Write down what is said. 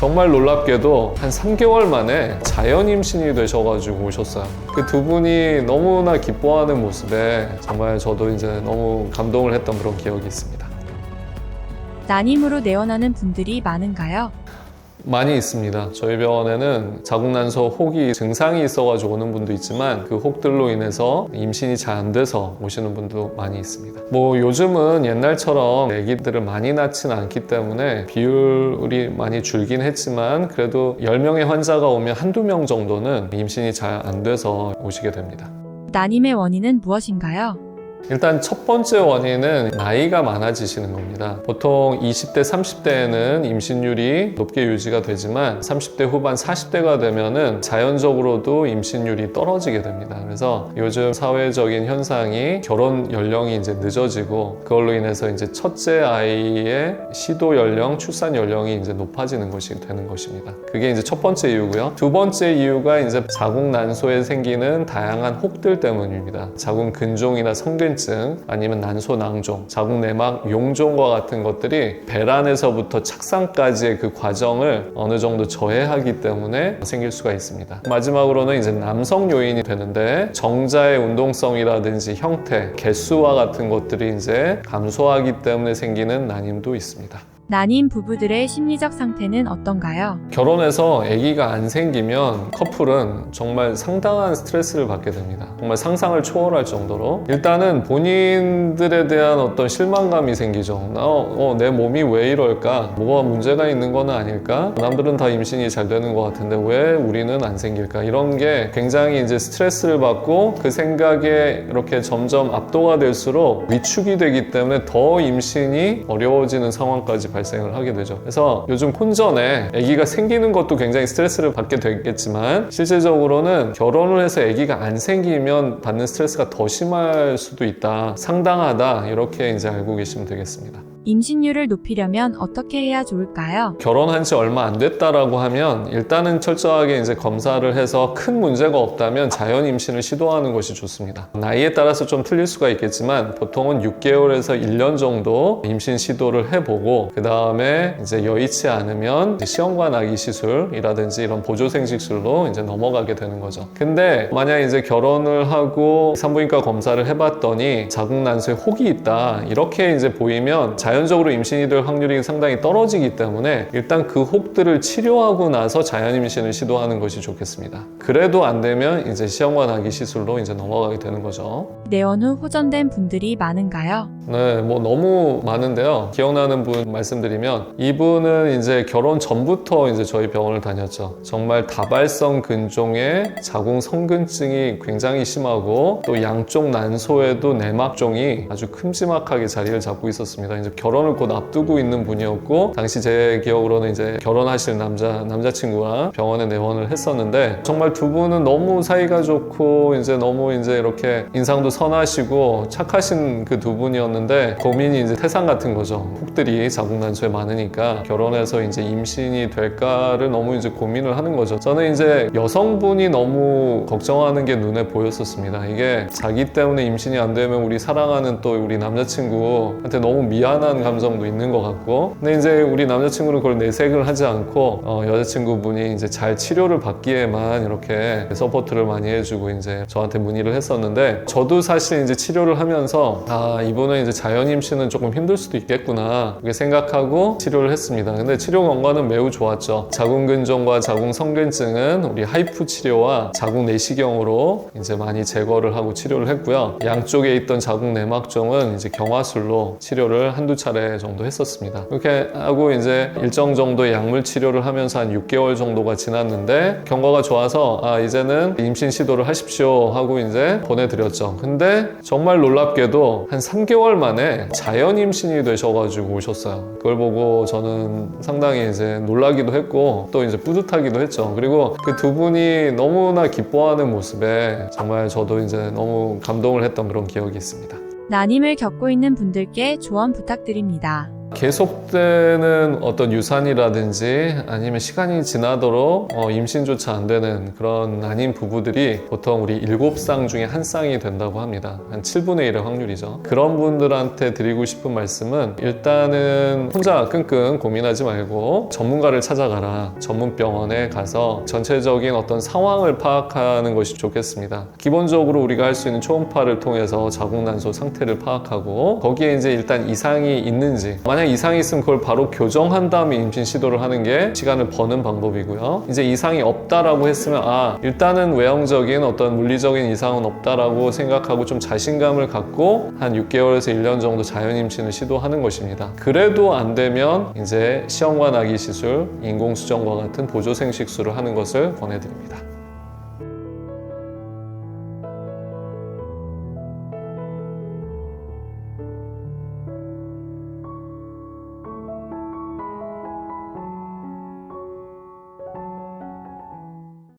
정말 놀랍게도 한 3개월 만에 자연 임신이 되셔가지고 오셨어요. 그 두 분이 너무나 기뻐하는 모습에 정말 저도 이제 너무 감동을 했던 그런 기억이 있습니다. 난임으로 내원하는 분들이 많은가요? 많이 있습니다. 저희 병원에는 자궁난소 혹이 증상이 있어가지고 오는 분도 있지만 그 혹들로 인해서 임신이 잘 안 돼서 오시는 분도 많이 있습니다. 뭐 요즘은 옛날처럼 아기들을 많이 낳지는 않기 때문에 비율이 많이 줄긴 했지만 그래도 10명의 환자가 오면 한두 명 정도는 임신이 잘 안 돼서 오시게 됩니다. 난임의 원인은 무엇인가요? 일단 첫 번째 원인은 나이가 많아지시는 겁니다. 보통 20대, 30대에는 임신율이 높게 유지가 되지만 30대 후반, 40대가 되면은 자연적으로도 임신율이 떨어지게 됩니다. 그래서 요즘 사회적인 현상이 결혼 연령이 이제 늦어지고 그걸로 인해서 이제 첫째 아이의 시도 연령, 출산 연령이 이제 높아지는 것이 되는 것입니다. 그게 이제 첫 번째 이유고요. 두 번째 이유가 이제 자궁 난소에 생기는 다양한 혹들 때문입니다. 자궁 근종이나 성근 증 아니면 난소 낭종, 자궁 내막 용종과 같은 것들이 배란에서부터 착상까지의 그 과정을 어느 정도 저해하기 때문에 생길 수가 있습니다. 마지막으로는 이제 남성 요인이 되는데 정자의 운동성이라든지 형태, 개수와 같은 것들이 이제 감소하기 때문에 생기는 난임도 있습니다. 난임 부부들의 심리적 상태는 어떤가요? 결혼해서 아기가 안 생기면 커플은 정말 상당한 스트레스를 받게 됩니다. 정말 상상을 초월할 정도로 일단은 본인들에 대한 어떤 실망감이 생기죠. 나, 어, 내 몸이 왜 이럴까? 뭐가 문제가 있는 거는 아닐까? 남들은 다 임신이 잘 되는 것 같은데 왜 우리는 안 생길까? 이런 게 굉장히 이제 스트레스를 받고 그 생각에 이렇게 점점 압도가 될수록 위축이 되기 때문에 더 임신이 어려워지는 상황까지 발생 을 하게 되죠. 그래서 요즘 혼전에 아기가 생기는 것도 굉장히 스트레스를 받게 되겠지만 실제적으로는 결혼을 해서 아기가 안 생기면 받는 스트레스가 더 심할 수도 있다. 상당하다. 이렇게 이제 알고 계시면 되겠습니다. 임신율을 높이려면 어떻게 해야 좋을까요? 결혼한 지 얼마 안 됐다라고 하면 일단은 철저하게 이제 검사를 해서 큰 문제가 없다면 자연 임신을 시도하는 것이 좋습니다. 나이에 따라서 좀 틀릴 수가 있겠지만 보통은 6개월에서 1년 정도 임신 시도를 해보고 그 다음에 이제 여의치 않으면 시험관 아기 시술이라든지 이런 보조 생식술로 이제 넘어가게 되는 거죠. 근데 만약 이제 결혼을 하고 산부인과 검사를 해봤더니 자궁 난소에 혹이 있다 이렇게 이제 보이면 자 연적으로 임신이 될 확률이 상당히 떨어지기 때문에 일단 그 혹들을 치료하고 나서 자연 임신을 시도하는 것이 좋겠습니다. 그래도 안 되면 이제 시험관 아기 시술로 이제 넘어가게 되는 거죠. 내원 후 호전된 분들이 많은가요? 네, 뭐 너무 많은데요. 기억나는 분 말씀드리면 이분은 이제 결혼 전부터 이제 저희 병원을 다녔죠. 정말 다발성 근종의 자궁 성근증이 굉장히 심하고 또 양쪽 난소에도 내막종이 아주 큼지막하게 자리를 잡고 있었습니다. 이제 결혼을 곧 앞두고 있는 분이었고 당시 제 기억으로는 이제 결혼하실 남자 남자친구와 병원에 내원을 했었는데 정말 두 분은 너무 사이가 좋고 이제 너무 이제 이렇게 인상도 선하시고 착하신 그 두 분이었는데 고민이 이제 태산 같은 거죠. 혹들이 자궁난소에 많으니까 결혼해서 이제 임신이 될까를 너무 이제 고민을 하는 거죠. 저는 이제 여성분이 너무 걱정하는 게 눈에 보였었습니다. 이게 자기 때문에 임신이 안 되면 우리 사랑하는 또 우리 남자친구한테 너무 미안한 감정도 있는 것 같고 근데 이제 우리 남자친구는 그걸 내색을 하지 않고 어, 여자친구분이 이제 잘 치료를 받기에만 이렇게 서포트를 많이 해주고 이제 저한테 문의를 했었는데 저도 사실 이제 치료를 하면서 아 이분은 이제 자연 임신은 조금 힘들 수도 있겠구나 그렇게 생각하고 치료를 했습니다. 근데 치료 경과는 매우 좋았죠. 자궁 근종과 자궁 성근증은 우리 하이프 치료와 자궁 내시경으로 이제 많이 제거를 하고 치료를 했고요. 양쪽에 있던 자궁 내막종은 이제 경화술로 치료를 한두 차례 정도 했었습니다. 그렇게 하고 이제 일정 정도의 약물 치료를 하면서 한 6개월 정도가 지났는데 경과가 좋아서 아 이제는 임신 시도를 하십시오 하고 이제 보내드렸죠. 근데 정말 놀랍게도 한 3개월 만에 자연 임신이 되셔가지고 오셨어요. 그걸 보고 저는 상당히 이제 놀라기도 했고 또 이제 뿌듯하기도 했죠. 그리고 그 두 분이 너무나 기뻐하는 모습에 정말 저도 이제 너무 감동을 했던 그런 기억이 있습니다. 난임을 겪고 있는 분들께 조언 부탁드립니다. 계속되는 어떤 유산이라든지 아니면 시간이 지나도록 어, 임신조차 안 되는 그런 난임 부부들이 보통 우리 일곱 쌍 중에 한 쌍이 된다고 합니다. 한 7분의 1의 확률이죠. 그런 분들한테 드리고 싶은 말씀은 일단은 혼자 끙끙 고민하지 말고 전문가를 찾아가라. 전문 병원에 가서 전체적인 어떤 상황을 파악하는 것이 좋겠습니다. 기본적으로 우리가 할 수 있는 초음파를 통해서 자궁난소 상태를 파악하고 거기에 이제 일단 이상이 있는지 만약 이상이 있으면 그걸 바로 교정한 다음에 임신 시도를 하는 게 시간을 버는 방법이고요. 이제 이상이 없다라고 했으면 아 일단은 외형적인 어떤 물리적인 이상은 없다라고 생각하고 좀 자신감을 갖고 한 6개월에서 1년 정도 자연 임신을 시도하는 것입니다. 그래도 안 되면 이제 시험관 아기 시술, 인공수정과 같은 보조 생식술을 하는 것을 권해드립니다.